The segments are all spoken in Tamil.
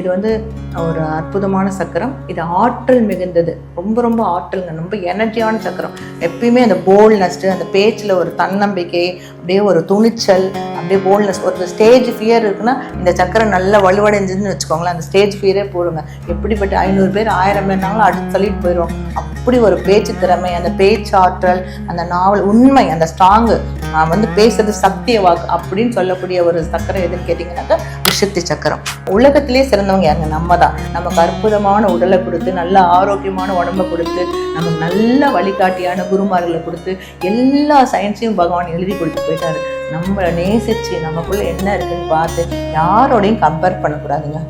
இது வந்து ஒரு அற்புதமான சக்கரம். இது ஆற்றல் மிகுந்தது. ரொம்ப ரொம்ப ஆற்றல்ங்க ரொம்ப எனர்ஜியான சக்கரம். எப்பயுமே அந்த போல்னஸ்ட்டு அந்த பேச்சில் ஒரு தன்னம்பிக்கை அப்படியே ஒரு துணிச்சல் அப்படியே போல்னஸ் ஒரு ஸ்டேஜ் ஃபியர் இருக்குன்னா இந்த சக்கரம் நல்லா வலுவடைஞ்சதுன்னு வச்சுக்கோங்களேன். அந்த ஸ்டேஜ் ஃபியரே போடுங்க. எப்படிப்பட்ட ஐநூறு பேர் ஆயிரம் பேர்னாலும் அடுத்து தள்ளிட்டு போயிடும் அப்படி ஒரு பேச்சு திறமை அந்த பேச்சாற்றல் அந்த நாவல் உண்மை அந்த ஸ்ட்ராங்கு நான் வந்து பேசுறது சத்திய வாக்கு அப்படின்னு சொல்லக்கூடிய ஒரு சக்கரம் எதுன்னு கேட்டிங்கன்னாக்கா சக்தி சக்கரம். உலகத்திலே சிறந்தவங்க யாருங்க? நம்ம தான் நமக்கு அற்புதமான உடலை கொடுத்து நல்ல ஆரோக்கியமான உடம்பை கொடுத்து நமக்கு நல்ல வழிகாட்டியான குருமார்களை கொடுத்து எல்லா சயின்ஸையும் பகவான் எழுதி கொடுத்து போயிட்டாரு. நம்ம நேசிச்சு நமக்குள்ள என்ன இருக்குன்னு பார்த்து யாரோடையும் கம்பேர் பண்ணக்கூடாதுங்க.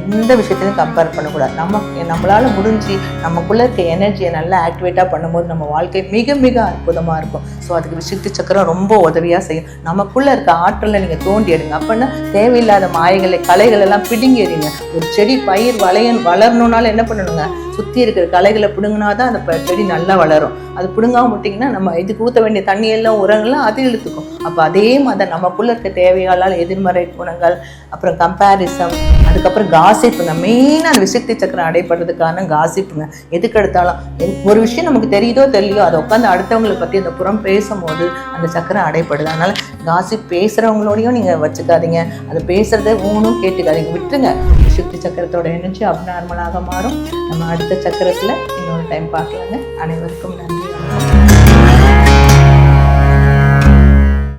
எந்த விஷயத்தையும் கம்பேர் பண்ணக்கூடாது. நம்ம நம்மளால் முடிஞ்சு நமக்குள்ளே இருக்க எனர்ஜியை நல்லா ஆக்டிவேட்டாக பண்ணும்போது நம்ம வாழ்க்கை மிக மிக அற்புதமாக இருக்கும். ஸோ அதுக்கு விசுத்தி சக்கரம் ரொம்ப உதவியாக செய்யும். நமக்குள்ளே இருக்க ஆற்றலை நீங்கள் தோண்டி எடுங்க. அப்படின்னா தேவையில்லாத மாயங்களை கலைகள் எல்லாம் பிடுங்கி எறிங்க. ஒரு செடி பயிர் வளையன் வளரணுன்னாலும் என்ன பண்ணணுங்க? சுற்றி இருக்கிற களைகளை பிடுங்கினா தான் அந்த செடி நல்லா வளரும். அது பிடுங்காம விட்டிங்கன்னா நம்ம இதுக்கு ஊற்ற வேண்டிய தண்ணியெல்லாம் உரங்கள்லாம் அது இழுத்துக்கும். அப்போ அதே மாதிரி நமக்குள்ளே இருக்க தேவையாளால் எதிர்மறை குணங்கள் அப்புறம் கம்பேரிசம் அதுக்கப்புறம் காசிப்புங்க மெயினாக அந்த விசக்தி சக்கரம் அடைப்படுறதுக்கான காசிப்புங்க எதுக்கு எடுத்தாலும் ஒரு விஷயம் நமக்கு தெரியுதோ தெரியலையோ அதை உட்காந்து அடுத்தவங்களை பற்றி அந்த புறம் பேசும்போது அந்த சக்கரம் அடைப்படுது அதனால் காசிப் பேசுகிறவங்களோடையும் நீங்கள் வச்சுக்காதீங்க. அதை பேசுகிறத ஊனும் கேட்டுக்காதீங்க. விட்டுருங்க. விசுக்தி சக்கரத்தோட எனர்ஜி அப்நார்மலாக மாறும். நம்ம அடுத்த சக்கரத்தில் இன்னொரு டைம் பார்க்கலாங்க. அனைவருக்கும் நன்றி